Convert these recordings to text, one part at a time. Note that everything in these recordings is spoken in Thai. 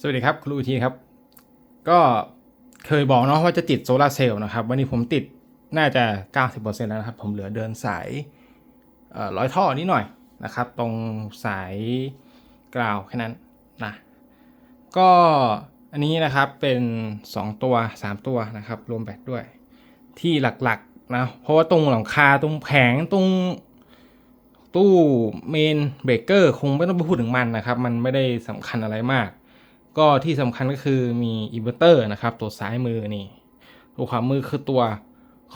สวัสดีครับคุณลูทีครับ ก็เคยบอกเนาะว่าจะติดโซลาร์เซลล์นะครับ วันนี้ผมติดน่าจะ 90%แล้วนะครับ ผมเหลือเดินสายอ่อร้อยท่อนิดหน่อยนะครับ ตรงสายกราวแค่นั้นนะก็อันนี้นะครับเป็น 2 ตัว 3 ตัวนะครับ รวมแบตด้วย ที่หลักๆนะเพราะว่าตรงหลังคาตรงแผงตรงตู้เมนเบรกเกอร์คงไม่ต้องไปพูดถึงมันนะครับ มันไม่ได้สำคัญอะไรมาก ก็ที่สำคัญก็คือมีอินเวอร์เตอร์นะครับ ตัวซ้ายมือนี่ ตัวขวามือคือตัว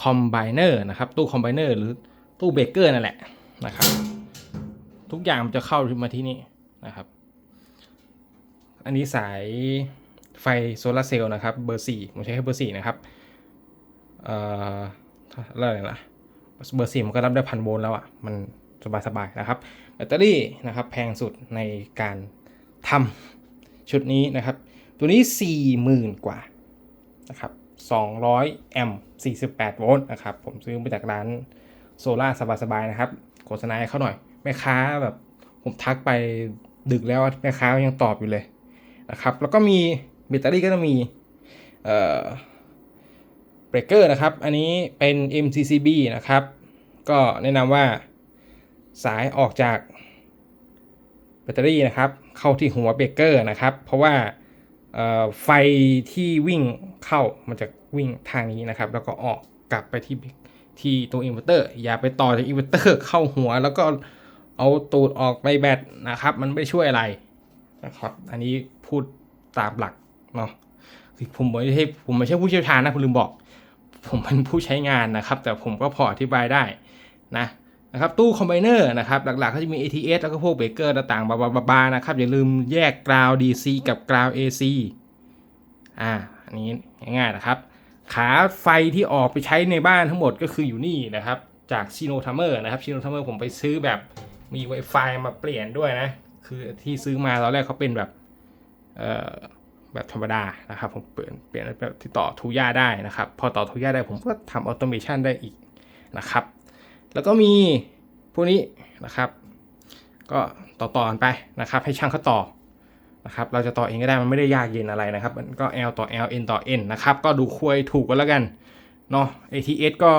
คอมไบเนอร์นะครับ ตู้คอมไบเนอร์หรือตู้เบเกอร์นั่นแหละนะครับ ทุกอย่างมันจะเข้ามาที่นี่นะครับ อันนี้สายไฟโซลาเซลล์นะครับ เบอร์สี่ผมใช้แค่เบอร์สี่นะครับ เอ่ออะไรนะเบอร์สี่มันก็รับได้พันโวลต์แล้วอะ่ะ มันสบายๆนะครับ แบตเตอรี่นะครับ แพงสุดในการทำ ชุดนี้นะครับ ตัวนี้ 40,000 กว่านะครับ200 แอมป์48 โวลต์นะครับ ผมซื้อมาจากร้านโซล่าสบายๆนะครับ โฆษณาให้เขาหน่อย แม่ค้าแบบผมทักไปดึกแล้วแม่ค้ายังตอบอยู่เลยนะครับ แล้วก็มีแบตเตอรี่ก็จะมีเอ่อเบรกเกอร์นะครับ อันนี้เป็น MCCB นะครับ ก็แนะนำว่าสายออกจาก แบตเตอรี่นะครับ เข้าที่หัวเบรกเกอร์นะครับ เพราะว่าไฟที่วิ่งเข้ามันจะวิ่งทางนี้นะครับ แล้วก็ออกกลับไปที่ที่ตัวอินเวอร์เตอร์อย่าไปต่อจากอินเวอร์เตอร์เข้าหัว แล้วก็เอาตูดออกไปแบตนะครับ มันไม่ช่วยอะไรนะครับ อันนี้พูดตามหลักเนาะผมไม่ใช่ผมไม่ใช่ผู้เชี่ยวชาญนะคุณลืมบอก ผมเป็นผู้ใช้งานนะครับ แต่ผมก็พออธิบายได้นะ นะครับตู้คอมไบเนอร์นะครับหลักๆก็จะมี ATS แล้วก็พวกเบรกเกอร์ต่างๆบาบาๆนะครับอย่าลืมแยกกราว DC กับกราว AC อ่าอันนี้ง่ายๆนะครับ ขาไฟที่ออกไปใช้ในบ้านทั้งหมดก็คืออยู่นี่นะครับ จากชิโนทัมเมอร์นะครับชิโนทัมเมอร์ผมไปซื้อแบบมี Wi-Fi มาเปลี่ยนด้วยนะ คือที่ซื้อมาตอนแรกเขาเป็นแบบเอ่อแบบธรรมดานะครับผมเปลี่ยนเปลี่ยนแบบที่ต่อทูย่าได้นะครับ พอต่อทูย่าได้ผมก็ทำออโตเมชันได้อีกนะครับ แล้วก็มีพวกนี้นะครับ ก็ต่อต่อกันไปนะครับ ให้ช่างเขาต่อนะครับ เราจะต่อเองก็ได้มันไม่ได้ยากเย็นอะไรนะครับ มันก็ L ต่อ L N ต่อ N นะครับ ก็ดูคุยถูกกันแล้วกันเนาะ ATS ก็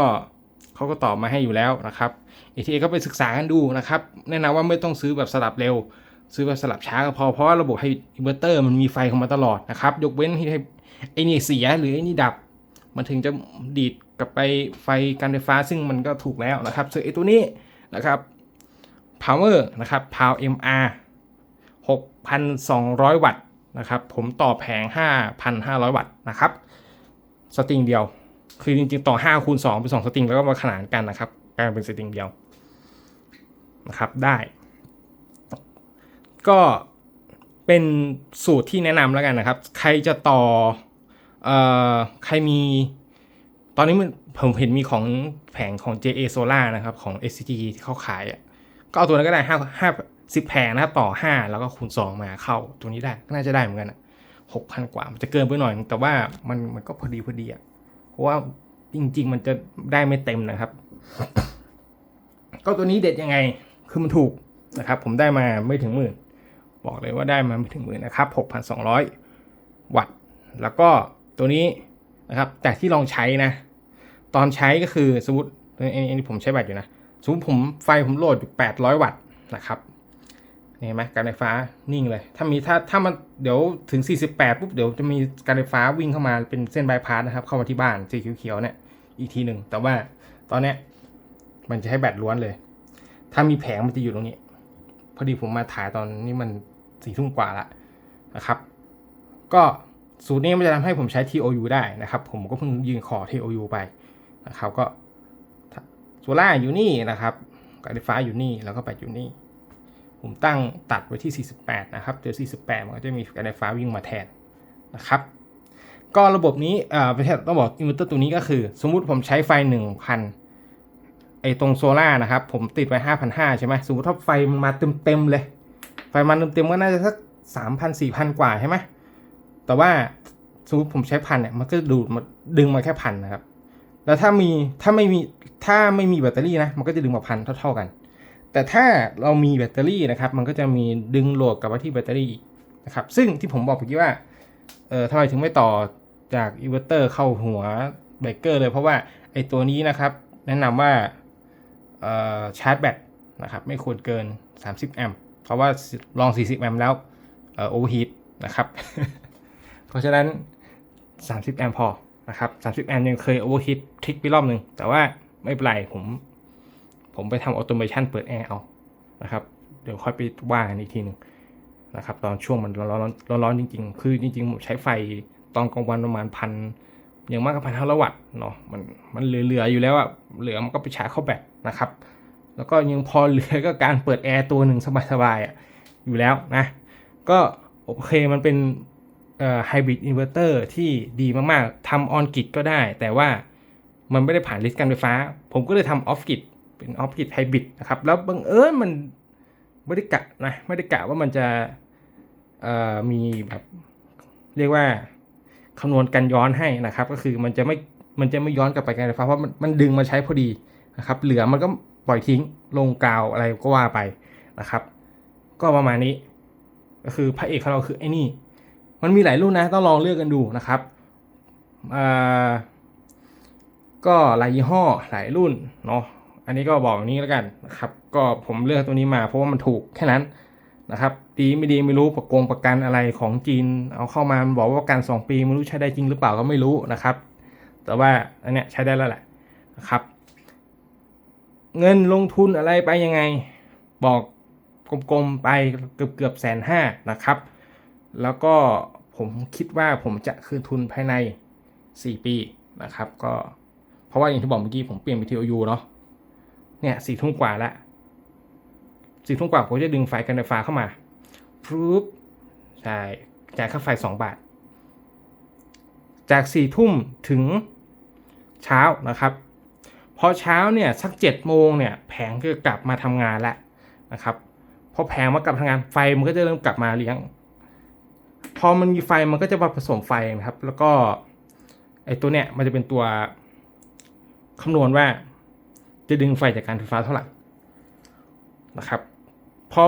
เขาก็ตอบมาให้อยู่แล้วนะครับ ATS ก็ไปศึกษากันดูนะครับ แนะนำว่าไม่ต้องซื้อแบบสลับเร็ว ซื้อแบบสลับช้าก็พอ เพราะว่าระบบให้อินเวอร์เตอร์มันมีไฟเข้ามาตลอดนะครับ ยกเว้นที่ให้ไอ้นี่เสียหรือไอ้นี่ดับ มันถึงจะดีดกลับไปไฟการไฟฟ้าซึ่งมันก็ถูกแล้วนะครับส่วนไอ้ตัวนี้นะครับ power นะครับ power MR 6,200 วัตต์นะครับ ผมต่อแผง 5,500 วัตต์นะครับ สตริงเดียว คือจริงๆ ต่อ 5 คูณ 2 เป็น 2 สตริง แล้วก็มาขนานกันนะครับกลายเป็นสตริงเดียวนะครับ ได้ ก็เป็นสูตรที่แนะนำแล้วกันนะครับ ใครจะต่อ เอ่อใครมีตอนนี้มันผมเห็นมีของแผงของ JA Solar นะครับ ของ SCG ที่เขาขายอะก็เอาตัวนั้นก็ได้ห้าห้าสิบแผงนะครับต่อ5แล้วก็คูณ2มาเข้าตัวนี้ได้ก็น่าจะได้เหมือนกันหกพันกว่า มันจะเกินไปหน่อย แต่ว่ามันมันก็พอดีพอดีอะเพราะว่าจริง ๆ มันจะได้ไม่เต็มนะครับ ก็ตัวนี้เด็ดยังไงคือมันถูกนะครับ ผมได้มาไม่ถึงหมื่น บอกเลยว่าได้มาไม่ถึงหมื่นนะครับ6,200วัตต์แล้วก็ ตัวนี้นะครับแต่ที่ลองใช้นะ ตอนใช้ก็คือสมมติอันนี้ผมใช้แบตอยู่นะสมมติผมไฟผมโหลดอยู่800 วัตต์นะครับเห็นไหมการไฟฟ้านิ่งเลย ถ้ามีถ้าถ้ามันเดี๋ยวถึง 48 ปุ๊บเดี๋ยวจะมีการไฟฟ้าวิ่งเข้ามาเป็นเส้นบายพาสนะครับ เข้ามาที่บ้านสีเขียวๆเนี่ยอีกทีหนึ่งแต่ว่าตอนเนี้ยมันจะให้แบตล้วนเลย ถ้ามีแผงมันจะอยู่ตรงนี้ พอดีผมมาถ่ายตอนนี้มันสี่ทุ่มกว่าละนะครับ ก็ สูตรนี้มันจะทำให้ผมใช้ TOU ได้นะครับ ผมก็เพิ่งยืนขอ TOU ไปนะครับก็โซล่าอยู่นี่นะครับการไฟฟ้าอยู่นี่แล้วก็แบตอยู่นี่ ผมตั้งตัดไว้ที่ 48 นะครับเจอ48 มันก็จะมีการไฟฟ้าวิ่งมาแทนนะครับ ก็ระบบนี้เอ่อประเทศต้องบอกอินเวอร์เตอร์ตัวนี้ก็คือ สมมุติผมใช้ไฟ 1,000ไอ้ตรงโซล่านะครับ ผมติดไว้ 5,500 ใช่ไหมสมมติถ้าไฟมันมาเต็มๆเลย ไฟมันเต็มๆก็น่าจะสัก3,000 4,000 กว่าใช่ไหม แต่ว่าสมมติผมใช้พันเนี่ยมันก็ดูดมาดึงมาแค่พันนะครับ แล้วถ้ามีถ้าไม่มีถ้าไม่มีแบตเตอรี่นะมันก็จะดึงมาพันเท่าๆกัน แต่ถ้าเรามีแบตเตอรี่นะครับ มันก็จะมีดึงโหลดกลับมาที่แบตเตอรี่นะครับ ซึ่งที่ผมบอกเมื่อกี้ว่าเออทำไมถึงไม่ต่อจากอินเวอร์เตอร์เข้าหัวเบรกเกอร์เลยเพราะว่าไอตัวนี้นะครับ แนะนำว่าเอ่อชาร์จแบตนะครับไม่ควรเกิน 30 แอมป์เพราะว่าลอง 40 แอมป์แล้วเอ่อโอเวอร์ฮีทนะครับ เพราะฉะนั้น 30 แอมพอนะครับ 30 แอมยังเคยโอเวอร์ฮีททริกไปรอบหนึ่งแต่ว่าไม่เป็นไรผม ผมไปทำออโตเมชันเปิดแอร์เอานะครับ เดี๋ยวค่อยไปว่ากันอีกทีหนึ่งนะครับ ตอนช่วงมันร้อนร้อนร้อนจริง ๆ คือจริงๆผมใช้ไฟตอนกลางวันประมาณพันอย่างมากก็พันห้าร้อยวัตต์เนาะมันมันเหลือๆอยู่แล้วอะเหลือมันก็ไปชาร์จเข้าแบตนะครับ แล้วก็ยังพอเหลือก็การเปิดแอร์ตัวหนึ่งสบายๆอะอยู่แล้วนะ ก็โอเคมันเป็น ไฮบริดอินเวอร์เตอร์ที่ดีมากๆทำออนกิ d ก็ได้ แต่ว่ามันไม่ได้ผ่านลิสต์การไฟฟ้า ผมก็เลยทำออฟกิ d เป็นออฟกิ d ไฮบริดนะครับ แล้วบังเอิญมันไม่ได้กะนะไม่ได้กะว่ามันจะมีแบบเรียกว่าคำนวณกันย้อนให้นะครับ ก็คือมันจะไม่มันจะไม่ย้อนกลับไปการไฟฟ้าเพราะมันมันดึงมาใช้พอดีนะครับ เหลือมันก็ปล่อยทิ้งลงกาวอะไรก็ว่าไปนะครับ ก็ประมาณนี้ ก็คือพระเอกของเราคือไอ้นี่ มันมีหลายรุ่นนะต้องลองเลือกกันดูนะครับอ่าก็หลายยี่ห้อหลายรุ่นเนาะอันนี้ก็บอกอย่างนี้แล้วกันนะครับ ก็ผมเลือกตัวนี้มาเพราะว่ามันถูกแค่นั้นนะครับดีไม่ดีไม่รู้ประกงประกันอะไรของจีน เอาเข้ามามันบอกว่าประกัน 2 ปีไม่รู้ใช้ได้จริงหรือเปล่าก็ไม่รู้นะครับ แต่ว่าอันเนี้ยใช้ได้แล้วแหละนะครับ เงินลงทุนอะไรไปยังไง บอกกลมๆไปเกือบเกือบแสนห้านะครับ แล้วก็ผมคิดว่าผมจะคืนทุนภายใน 4 ปีนะครับ ก็เพราะว่าอย่างที่บอกเมื่อกี้ผมเปลี่ยนไป TOU เนาะเนี่ยสี่ทุ่มกว่าล้วสี่ทุ่มกว่าผมจะดึงไฟกันไฟฟ้าเข้ามาปุ๊บใช่จ่ายค่าไฟ 2 บาท จากสี่ทุ่มถึงเช้านะครับ พอเช้าเนี่ยสักเจ็ดโมงเนี่ยแผงก็กลับมาทำงานแล้วนะครับพอแผงมากลับทำงานไฟมันก็จะเริ่มกลับมาเลี้ยง พอมันมีไฟมันก็จะมาผสมไฟนะครับ แล้วก็ไอตัวเนี้ยมันจะเป็นตัวคำนวณว่าจะดึงไฟจากการไฟฟ้าเท่าไหร่นะครับ พอ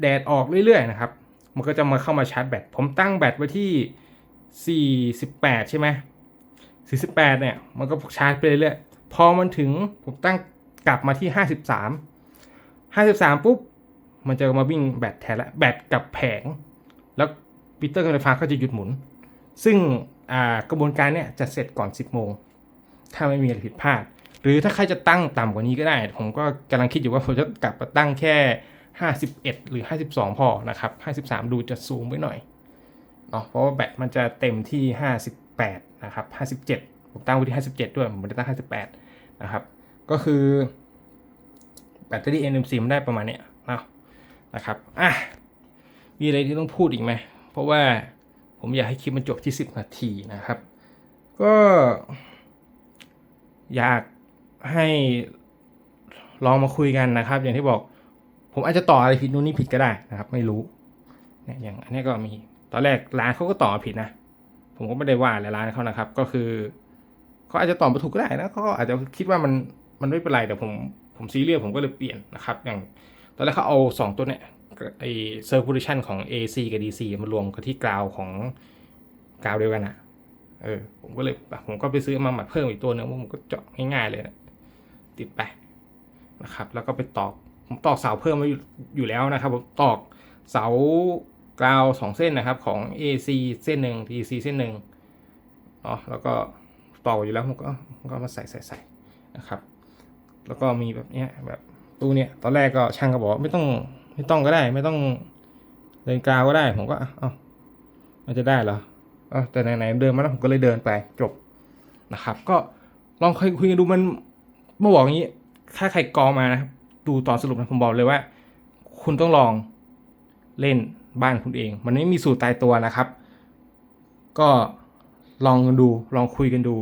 แดดออกเรื่อยๆนะครับ มันก็จะมาเข้ามาชาร์จแบต ผมตั้งแบตไว้ที่ 48 ใช่ไหม48 เนี่ย มันก็ชาร์จไปเรื่อยๆ พอมันถึงผมตั้งกลับมาที่ 53 53 ปุ๊บ มันจะมาวิ่งแบตแทนละ แบตกับแผง แล้ว มิเตอร์การไฟฟ้าก็จะหยุดหมุน ซึ่งกระบวนการเนี่ยจะเสร็จก่อน 10 โมง ถ้าไม่มีอะไรผิดพลาด หรือถ้าใครจะตั้งต่ำกว่านี้ก็ได้ ผมก็กำลังคิดอยู่ว่าผมจะกลับมาตั้งแค่ 51 หรือ 52 พอนะครับ 53 ดูจะสูงไปหน่อยเนาะเพราะว่าแบตมันจะเต็มที่ 58 นะครับ 57 ผมตั้งไว้ที่ 57 ด้วย ผมไม่ได้ตั้ง 58 นะครับ ก็คือแบตเตอรี่ NMC มันได้ประมาณเนี้ยเนาะนะครับ อะ มีอะไรที่ต้องพูดอีกไหม เพราะว่าผมอยากให้คลิปมันจบที่ 10 นาทีนะครับ ก็อยากให้ลองมาคุยกันนะครับ อย่างที่บอกผมอาจจะต่ออะไรผิดนู่นนี่ผิดก็ได้นะครับ ไม่รู้เนี่ยอย่างอันนี้ก็มีตอนแรกร้านเขาก็ต่อผิดนะ ผมก็ไม่ได้ว่าอะไรร้านเขานะครับ ก็คือเขาอาจจะต่อมาถูกก็ได้นะเขาก็อาจจะคิดว่ามันมันไม่เป็นไรแต่ผมผมซีเรียสผมก็เลยเปลี่ยนนะครับ อย่างตอนแรกเขาเอาสองตัวเนี่ย ไอเซอร์คูลเลชันของ AC กับ DC มารวมกันที่กราวของกราวเดียวกันอะเออผมก็เลยผมก็ไปซื้อมาใหม่เพิ่มอีกตัวหนึงผมก็เจาะง่ายๆเลยนะติดไปนะครับ แล้วก็ไปตอกผมตอกเสาเพิ่มไว้อยู่อยู่แล้วนะครับผมตอกเสากราวสองเส้นนะครับของ AC เส้นหนึ่ง DC เส้นหนึ่งเนาะแล้วก็ตอกอยู่แล้วผมก็ก็มาใส่ใส่ใส่นะครับ แล้วก็มีแบบเนี้ยแบบตู้เนี้ยตอนแรกก็ช่างก็บอกไม่ต้อง ไม่ต้องก็ได้ ไม่ต้องเดินกาวก็ได้ ผมก็เอ้ามันจะได้เหรอเออแต่ไหนๆเดินมาแล้วผมก็เลยเดินไปจบนะครับ ก็ลองคุยคุยกันดูมันเมื่อบอกอย่างนี้ ถ้าใครกอมานะดูตอนสรุปนะผมบอกเลยว่า คุณต้องลองเล่นบ้านคุณเอง มันไม่มีสูตรตายตัวนะครับ ก็ลองกันดูลองคุยกันดู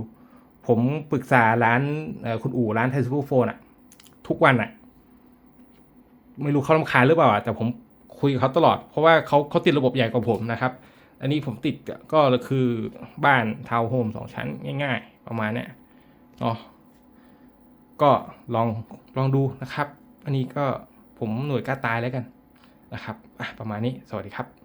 ผมปรึกษาร้านคุณอู่ร้านไทซูโฟนอะทุกวันอะ ไม่รู้เขาลำคาญหรือเปล่าแต่ผมคุยกับเขาตลอด เพราะว่าเขาเขาติดระบบใหญ่กว่าผมนะครับ อันนี้ผมติดก็คือบ้านทาวน์โฮมสองชั้นง่าย ๆ ประมาณเนี้ยเนาะก็ลองลองดูนะครับ อันนี้ก็ผมหน่วยกล้าตายแล้วกันนะครับประมาณนี้สวัสดีครับ